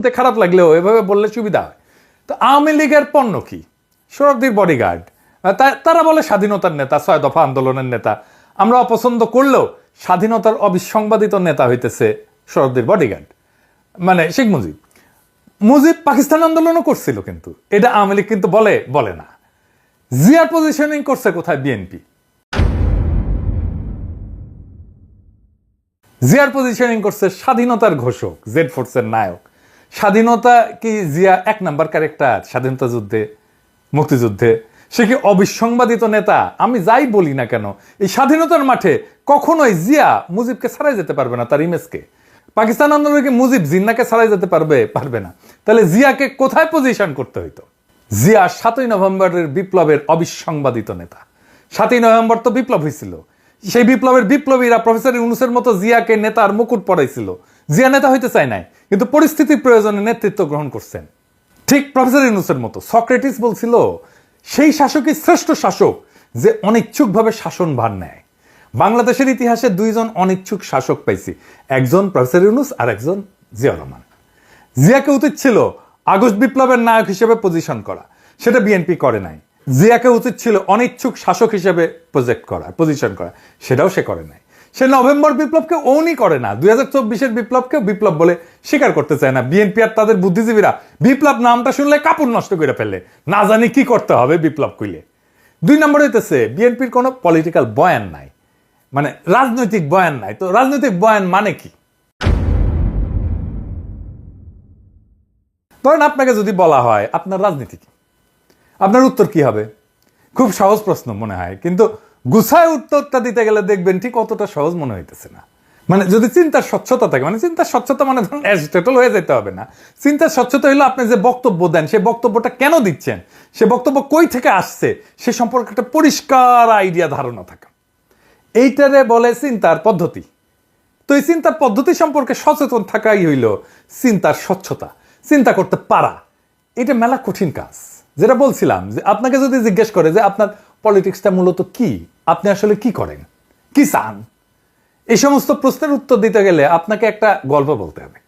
শুনতে খারাপ লাগলেও এভাবে বললে সুবিধা হয়। তো আওয়ামী লীগের পণ্য কি? সৌরভদীর বডিগার্ড তারা বলে স্বাধীনতার নেতা, ছয় দফা আন্দোলনের নেতা। আমরা অপছন্দ করলেও স্বাধীনতার অবিসংবাদিত নেতা হইতেছে সৌরভদীর বডিগার্ড মানে শেখ মুজিব। মুজিব পাকিস্তান আন্দোলনও করছিল কিন্তু। এটা আওয়ামী লীগ কিন্তু বলে বলে না। জিয়ার পজিশনিং করছে কোথায় বিএনপি? জিয়ার পজিশনিং করছে স্বাধীনতার ঘোষক, জেড ফোর্সের নায়ক। স্বাধীনতা কি জিয়া এক নাম্বার ক্যারেক্টার স্বাধীনতা যুদ্ধে, মুক্তিযুদ্ধে? সে কি অবিসংবাদিত নেতা? আমি যাই বলি না কেন, এই স্বাধীনতার মাঠে কখনোই জিয়া মুজিবকে ছাড়াই যেতে পারবে না তার ইমেজকে পাকিস্তান আন্দোলনে কি মুজিব জিন্নাকে ছাড়াই যেতে পারবে পারবে না? তাহলে জিয়াকে কোথায় পজিশন করতে হইতো? জিয়া সাতই নভেম্বরের বিপ্লবের অবিসংবাদিত নেতা। সাতই নভেম্বর তো বিপ্লব হয়েছিল সেই বিপ্লবের বিপ্লবীরা প্রফেসর ইউনুসের মতো জিয়াকে নেতার মুকুট পড়াইছিল জিয়া নেতা হইতে চায় নাই, কিন্তু পরিস্থিতির প্রয়োজনে নেতৃত্ব গ্রহণ করছেন। ঠিক প্রফেসর ইউনুসের মতো সক্রেটিস বলছিল, সেই শাসকই শ্রেষ্ঠ শাসক যে অনিচ্ছুকভাবে শাসন ভার নেয়। বাংলাদেশের ইতিহাসে দুইজন অনিচ্ছুক শাসক পাইছি, একজন প্রফেসর ইউনুস আর একজন জিয়া রহমান। জিয়াকে উচিত ছিল আগস্ট বিপ্লবের নায়ক হিসেবে পজিশন করা, সেটা বিএনপি করে নাই। জিয়াকে উচিত ছিল অনিচ্ছুক শাসক হিসেবে প্রজেক্ট করা পজিশন করা, সেটাও সে করে নাই। সে নভেম্বর বিপ্লবকে ওনই করে না। দুই হাজার চব্বিশের বিপ্লবকে বিপ্লব বলে স্বীকার করতে চায় না। বিএনপি আর তাদের বুদ্ধিজীবীরা বিপ্লব নামটা শুনলে কাপড় নষ্ট করে ফেললে না জানি কি করতে হবে বিপ্লব কইলে। দুই নম্বর হইতেছে, বিএনপির কোনো পলিটিক্যাল বয়ান নাই। মানে রাজনৈতিক বয়ান নাই। তো রাজনৈতিক বয়ান মানে কি? ধরেন আপনাকে যদি বলা হয়, আপনার রাজনীতি কি? আপনার উত্তর কি হবে? খুব সহজ প্রশ্ন মনে হয়। কিন্তু গুছায় উত্তরটা দিতে গেলে দেখবেন ঠিক অতটা সহজ মনে হইতেছে না। মানে যদি চিন্তার স্বচ্ছতা থাকে মানে চিন্তার স্বচ্ছতা মানে ধরুন অ্যাজিটেটল হয়ে যেতে হবে না। চিন্তার স্বচ্ছতা হলো আপনি যে বক্তব্য দেন সেই বক্তব্যটা কেন দিচ্ছেন? সে বক্তব্য কই থেকে আসছে? সে সম্পর্কে একটা পরিষ্কার আইডিয়া ধারণা থাকা। এইটারে বলে চিন্তার পদ্ধতি। তো এই চিন্তার পদ্ধতি সম্পর্কে সচেতন থাকাই হইল চিন্তার স্বচ্ছতা, চিন্তা করতে পারা। এটা মেলা কঠিন কাজ। যেটা বলছিলাম যে আপনাকে যদি জিজ্ঞেস করে যে আপনার পলিটিক্সটা মূলত কি? আপনি আসলে কি করেন? কি চান? এই সমস্ত প্রশ্নের উত্তর দিতে গেলে আপনাকে একটা গল্প বলতে হবে।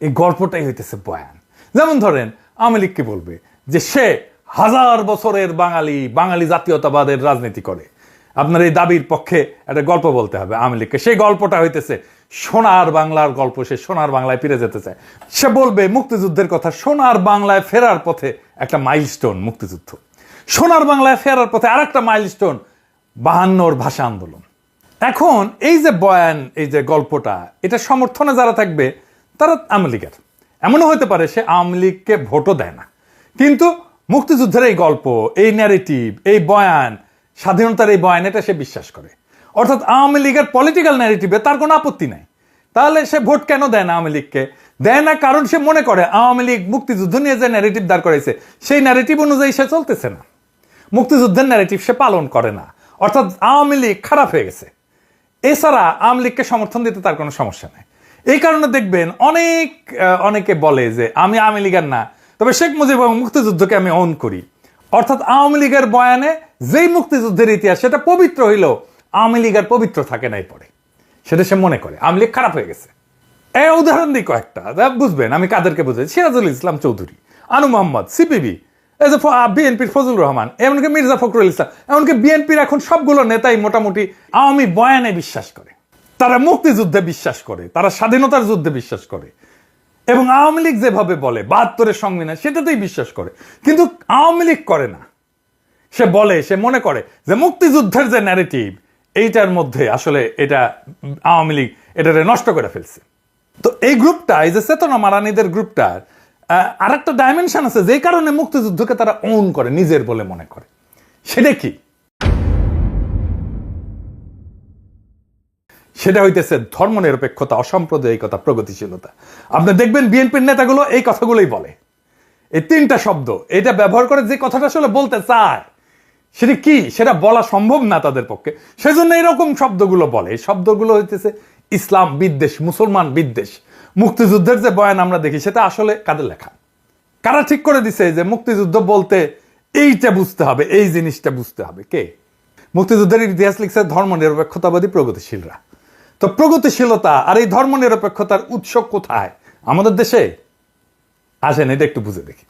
এই গল্পটাই হইতেছে বয়ান। যেমন ধরেন, আওয়ামী লীগ কি বলবে? যে সে হাজার বছরের বাঙালি বাঙালি জাতীয়তাবাদের রাজনীতি করে। আপনার এই দাবির পক্ষে একটা গল্প বলতে হবে আওয়ামী লীগকে। সেই গল্পটা হইতেছে সোনার বাংলার গল্প। সে সোনার বাংলায় ফিরে যেতে চায়। সে বলবে মুক্তিযুদ্ধের কথা, সোনার বাংলায় ফেরার পথে একটা মাইলস্টোন মুক্তিযুদ্ধ। সোনার বাংলায় ফেরার পথে আর একটা মাইলস্টোন বাহান্নর ভাষা আন্দোলন। এখন এই যে বয়ান, এই যে গল্পটা, এটা সমর্থনে যারা থাকবে, তারা আওয়ামী লীগের। এমনও হতে পারে সে আওয়ামী লীগকে ভোটও দেয় না। কিন্তু মুক্তিযুদ্ধের এই গল্প, এই ন্যারেটিভ এই বয়ান, স্বাধীনতার এই বয়ান, এটা সে বিশ্বাস করে। অর্থাৎ আওয়ামী লীগের পলিটিক্যাল ন্যারেটিভে তার কোনো আপত্তি নাই। তাহলে সে ভোট কেন দেয় না আওয়ামী লীগকে? দেয় না কারণ সে মনে করে আওয়ামী লীগ মুক্তিযুদ্ধ নিয়ে যে ন্যারেটিভ দাঁড় করাইছে, সেই ন্যারেটিভ অনুযায়ী সে চলতেছে না। মুক্তিযুদ্ধের ন্যারেটিভ সে পালন করে না। অর্থাৎ আওয়ামী লীগ খারাপ হয়ে গেছে। এছাড়া আওয়ামী লীগকে সমর্থন দিতে তার কোনো সমস্যা নেই। এই কারণে দেখবেন অনেক অনেকে বলে যে, আমি আওয়ামী লীগের না, তবে শেখ মুজিব এবং মুক্তিযুদ্ধকে আমি অন করি। অর্থাৎ আওয়ামী লীগের বয়ানে যেই মুক্তিযুদ্ধের ইতিহাস, সেটা পবিত্র হইলেও আওয়ামী লীগের পবিত্র থাকে নাই পরে। সেটা সে মনে করে। আওয়ামী লীগ খারাপ হয়ে গেছে। এই উদাহরণ দিই কয়েকটা। বুঝবেন, আমি কাদেরকে বুঝাই? সিরাজুল ইসলাম চৌধুরী, আনু মোহাম্মদ, সিপিবি এই যে বিএনপির ফজলুর রহমান, এমনকি মির্জা ফখরুল ইসলাম, এমনকি বিএনপির এখন সবগুলো নেতাই মোটামুটি আওয়ামী বয়ানে বিশ্বাস করে। তারা মুক্তিযুদ্ধে বিশ্বাস করে, তারা স্বাধীনতার যুদ্ধে বিশ্বাস করে। এবং আওয়ামী লীগ যেভাবে বলে, বাহাত্তরের সংবিধান, সেটাতেই বিশ্বাস করে। কিন্তু আওয়ামী লীগ করে না। সে বলে, সে মনে করে যে মুক্তিযুদ্ধের যে ন্যারেটিভ এইটার মধ্যে আসলে এটা আওয়ামী লীগ এটারে নষ্ট করে ফেলছে। তো এই গ্রুপটা এই যে চেতনা মারানিদের গ্রুপটার আর একটা ডাইমেনশন আছে, যে কারণে মুক্তিযুদ্ধকে তারা ওন করে, নিজের বলে মনে করে। সেটা কি? সেটা হইতেছে ধর্মনিরপেক্ষতা, অসাম্প্রদায়িকতা, প্রগতিশীলতা। আপনি দেখবেন বিএনপির নেতাগুলো এই কথাগুলোই বলে। এই তিনটা শব্দ, এটা ব্যবহার করে যে কথাটা আসলে বলতে চায়, সেটা কি? সেটা বলা সম্ভব না তাদের পক্ষে। সেজন্য এরকম শব্দগুলো বলে। এই শব্দগুলো হইতেছে ইসলাম বিদ্বেষ, মুসলমান বিদ্বেষ। মুক্তিযুদ্ধের যে বয়ান আমরা দেখি, সেটা আসলে কাদের লেখা? কারা ঠিক করে দিছে যে মুক্তিযুদ্ধ বলতে এইটা বুঝতে হবে, এই জিনিসটা বুঝতে হবে? কে? মুক্তিযুদ্ধের ইতিহাস লিখছে ধর্ম নিরপেক্ষতাবাদী প্রগতিশীলরা। তো প্রগতিশীলতা আর এই ধর্ম নিরপেক্ষতার উৎস কোথায়? আমাদের দেশে? আসেন, এটা একটু বুঝে দেখি।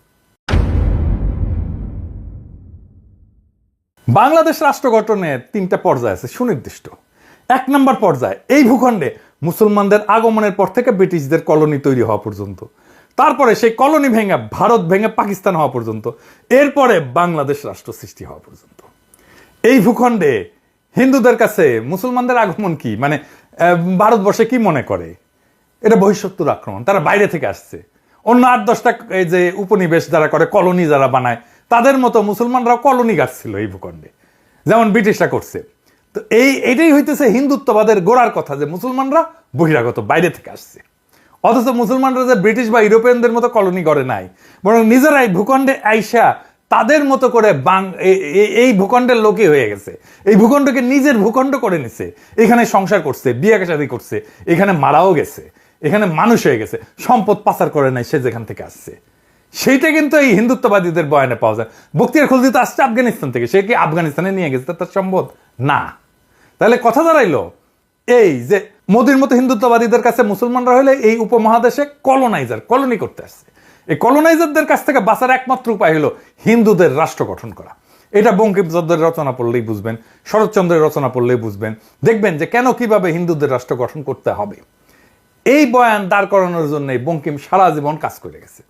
বাংলাদেশ রাষ্ট্র গঠনের তিনটা পর্যায় আছে, সুনির্দিষ্ট। এক নম্বর পর্যায়, এই ভূখণ্ডে মুসলমানদের আগমনের পর থেকে ব্রিটিশদের কলোনি তৈরি হওয়া পর্যন্ত। তারপরে সেই কলোনি ভেঙে ভারত ভেঙে পাকিস্তান হওয়া পর্যন্ত। এরপরে বাংলাদেশ রাষ্ট্র সৃষ্টি হওয়া পর্যন্ত। এই ভূখণ্ডে হিন্দুদের কাছে মুসলমানদের আগমন কি? মানে ভারতবর্ষে কি মনে করে? এটা বহিঃশত্রুর আক্রমণ। তারা বাইরে থেকে আসছে। অন্য আট দশটা এই যে উপনিবেশ যারা করে, কলোনি যারা বানায়, তাদের মতো মুসলমানরাও কলোনি গাছছিল এই ভূখণ্ডে। যেমন ব্রিটিশরা করছে। তো এই, এটাই হইতেছে হিন্দুত্ববাদের গোড়ার কথা যে মুসলমানরা বহিরাগত, বাইরে থেকে আসছে। অথচ মুসলমানরা যে ব্রিটিশ বা ইউরোপিয়ানদের মতো কলোনি করে নাই, বরং নিজেরাই ভূখণ্ডে আইসা তাদের মতো করে বাং এই ভূখণ্ডের লোকই হয়ে গেছে। এই ভূখণ্ডকে নিজের ভূখণ্ড করে নিছে। এখানে সংসার করছে, বিয়ে শাদী করছে, এখানে মারাও গেছে, এখানে মানুষ হয়ে গেছে, সম্পদ পাচার করে নাই সে যেখান থেকে আসছে। সেইটা কিন্তু এই হিন্দুত্ববাদীদের বয়ানে পাওয়া যায়। বক্তিয়ার খুলজি তো আসছে আফগানিস্তান থেকে, সে কি আফগানিস্তানে নিয়ে গেছে তার সম্ভব না। তাহলে কথা দাঁড়াইলো, এই যে মোদির মতো হিন্দুত্ববাদীদের কাছে মুসলমানরা হলে এই উপমহাদেশে কলোনাইজার কলোনি করতে আসছে। এই কলোনাইজারদের কাছ থেকে বাঁচার একমাত্র উপায় হলো হিন্দুদের রাষ্ট্র গঠন করা। এটা বঙ্কিমচন্দ্রের রচনা পড়লেই বুঝবেন, শরৎচন্দ্রের রচনা পড়লেই বুঝবেন। দেখবেন যে কেন কীভাবে হিন্দুদের রাষ্ট্র গঠন করতে হবে। এই বয়ান দাঁড় করানোর জন্য বঙ্কিম সারা জীবন কাজ করে গেছে।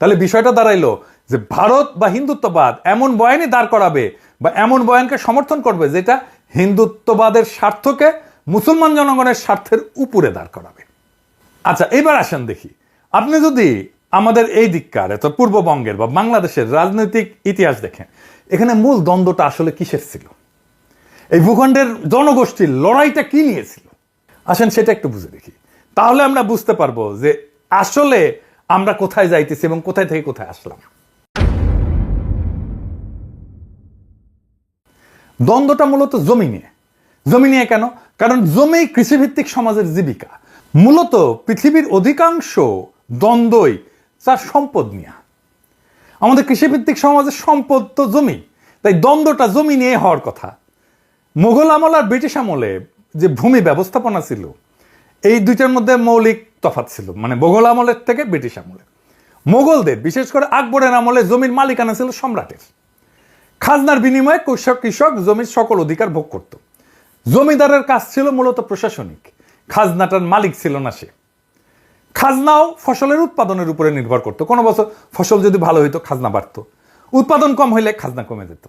তাহলে বিষয়টা দাঁড়াইলো যে ভারত বা হিন্দুত্ববাদ এমন বয়ানই দাঁড় করাবে বা এমন বয়ানকে সমর্থন করবে যেটা হিন্দুত্ববাদের স্বার্থকে মুসলমান জনগণের স্বার্থের উপরে দাঁড় করাবে। আচ্ছা এবার আসেন দেখি। আপনি যদি আমাদের এই দিককার, এত পূর্ববঙ্গের বা বাংলাদেশের রাজনৈতিক ইতিহাস দেখেন, এখানে মূল দ্বন্দ্বটা আসলে কিসের ছিল? এই ভূখণ্ডের জনগোষ্ঠীর লড়াইটা কি নিয়েছিল আসেন সেটা একটু বুঝে দেখি। তাহলে আমরা বুঝতে পারব যে আসলে আমরা কোথায় যাইতেছি এবং কোথায় থেকে কোথায় আসলাম। দ্বন্দ্বটা মূলত জমি নিয়ে। জমি নিয়ে কেন? কারণ জমি কৃষিভিত্তিক সমাজের জীবিকা। মূলত পৃথিবীর অধিকাংশ দ্বন্দ্বই তার সম্পদ নিয়ে। আমাদের কৃষিভিত্তিক সমাজের সম্পদ তো জমি, তাই দ্বন্দ্বটা জমি নিয়ে হওয়ার কথা। মুঘল আমল আর ব্রিটিশ আমলে যে ভূমি ব্যবস্থাপনা ছিল, এই দুইটার মধ্যে মৌলিক তফাৎ ছিল মানে মোগল আমলের থেকে ব্রিটিশ আমলে। মোগলদের বিশেষ করে আকবরের আমলে জমির মালিকানা ছিল সম্রাটের। খাজনার বিনিময়ে কৃষক কৃষক জমির সকল অধিকার ভোগ করত। জমিদারের কাজ ছিল মূলত প্রশাসনিক। খাজনাটার মালিক ছিল না সে। খাজনাও ফসলের উৎপাদনের উপরে নির্ভর করতো। কোনো বছর ফসল যদি ভালো হইতো, খাজনা বাড়তো। উৎপাদন কম হইলে খাজনা কমে যেত।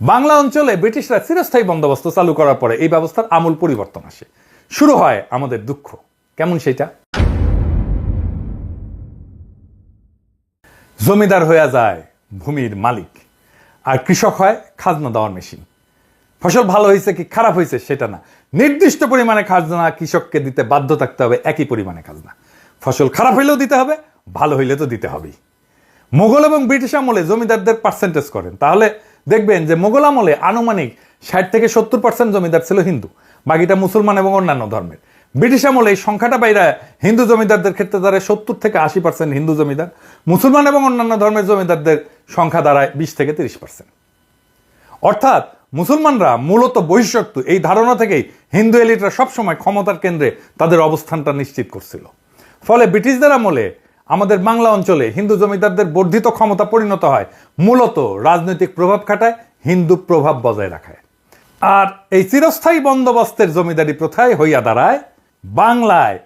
বাংলা অঞ্চলে ব্রিটিশরা চিরস্থায়ী বন্দোবস্ত চালু করার পরে এই ব্যবস্থার আমূল পরিবর্তন আসে। শুরু হয় আমাদের দুঃখ। কেমন সেটা জমিদার হয়ে যায় ভূমির মালিক। আর কৃষক হয় খাজনা দেওয়ার মেশিন ফসল ভালো হয়েছে কি খারাপ হয়েছে সেটা না। নির্দিষ্ট পরিমাণে খাজনা কৃষককে দিতে বাধ্য থাকতে হবে একই পরিমাণে খাজনা। ফসল খারাপ হইলেও দিতে হবে, ভালো হইলে তো দিতে হবেই। মোগল এবং ব্রিটিশ আমলে জমিদারদের পার্সেন্টেজ করেন। তাহলে দেখবেন যে মোগল আমলে আনুমানিক ষাট থেকে সত্তর পার্সেন্ট জমিদার ছিল হিন্দু, বাকিটা মুসলমান এবং অন্যান্য ধর্মের। ব্রিটিশ আমলে এই সংখ্যাটা বাইরে হিন্দু জমিদারদের ক্ষেত্রে দাঁড়ায় সত্তর থেকে আশি পার্সেন্ট হিন্দু জমিদার। মুসলমান এবং অন্যান্য ধর্মের জমিদারদের সংখ্যা দাঁড়ায় বিশ থেকে তিরিশ পার্সেন্ট। অর্থাৎ মুসলমানরা মূলত বহিঃশক্ত, এই ধারণা থেকেই হিন্দু এলিটরা সবসময় ক্ষমতার কেন্দ্রে তাদের অবস্থানটা নিশ্চিত করছিল। ফলে ব্রিটিশদের আমলে আমাদের বাংলা অঞ্চলে হিন্দু জমিদারদের বর্ধিত ক্ষমতা পরিণত হয় মূলত রাজনৈতিক প্রভাব খাটায়, হিন্দু প্রভাব বজায় রাখায়। আর এই চিরস্থায়ী বন্দোবস্তের জমিদারি প্রথায় হইয়া দাঁড়ায় বাংলায়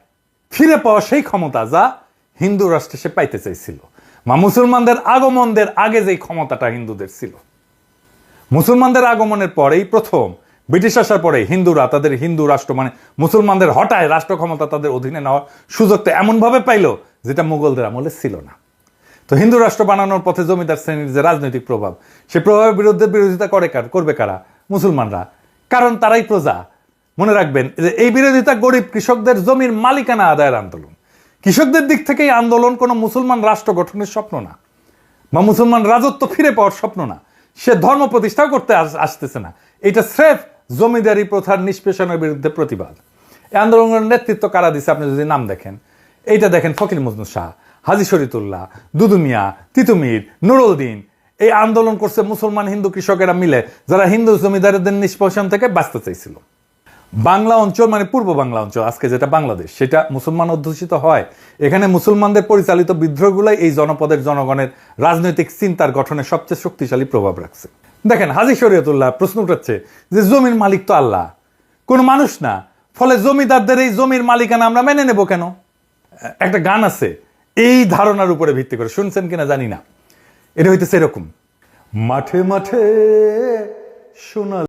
ফিরে পাওয়া সেই ক্ষমতা যা হিন্দু রাষ্ট্রে সে পাইতে চাইছিল। বা মুসলমানদের আগমনদের আগে যেই ক্ষমতাটা হিন্দুদের ছিল। মুসলমানদের আগমনের পরেই প্রথম ব্রিটিশ আসার পরে হিন্দুরা তাদের হিন্দু রাষ্ট্র মানে মুসলমানদের হঠায় রাষ্ট্র ক্ষমতা তাদের অধীনে নেওয়ার সুযোগটা এমনভাবে পাইল যেটা মুঘলদের আমলে ছিল না। তো হিন্দু রাষ্ট্র বানানোর পথে জমিদার শ্রেণির যে রাজনৈতিক প্রভাব, সে প্রভাবের বিরুদ্ধে বিরোধিতা করে কার করবে কারা? মুসলমানরা। কারণ তারাই প্রজা। মনে রাখবেন যে এই বিরোধিতা গরিব কৃষকদের জমির মালিকানা আদায়ের আন্দোলন। কৃষকদের দিক থেকে এই আন্দোলন কোনো মুসলমান রাষ্ট্র গঠনের স্বপ্ন না। বা মুসলমান রাজত্ব ফিরে পাওয়ার স্বপ্ন না। সে ধর্ম প্রতিষ্ঠাও করতে আসতেছে না। এটা স্রেফ জমিদারি প্রথার নিষ্পেষণের বিরুদ্ধে প্রতিবাদ। এই আন্দোলনের নেতৃত্ব কারা দিছে আপনি যদি নাম দেখেন? এইটা দেখেন ফকির মজনু শাহ, হাজি শরীতুল্লাহ দুদুমিয়া তিতুমির নুরুদ্দিন এই আন্দোলন করছে মুসলমান হিন্দু কৃষকেরা মিলে, যারা হিন্দু জমিদারদের নিষ্পেষণ থেকে বাঁচতে চাইছিল। বাংলা অঞ্চল মানে পূর্ব বাংলা অঞ্চল, আজকে যেটা বাংলাদেশ, সেটা মুসলমান অধ্যুষিত হয়। এখানে মুসলমানদের পরিচালিত বিদ্রোহগুলাই এই জনপদের, জনগণের রাজনৈতিক চিন্তার গঠনে সবচেয়ে শক্তিশালী প্রভাব রাখছে। দেখেন, হাজি শরীয়তুল্লাহ প্রশ্ন উঠাচ্ছে যে, জমির মালিক তো আল্লাহ। কোনো মানুষ না। ফলে জমিদারদের এই জমির মালিকানা আমরা মেনে নেব কেন? একটা গান আছে, এই ধারণার উপরে ভিত্তি করে। শুনছেন কিনা জানি না। এটা হইতেছে এরকম, মাঠে মাঠে সোনা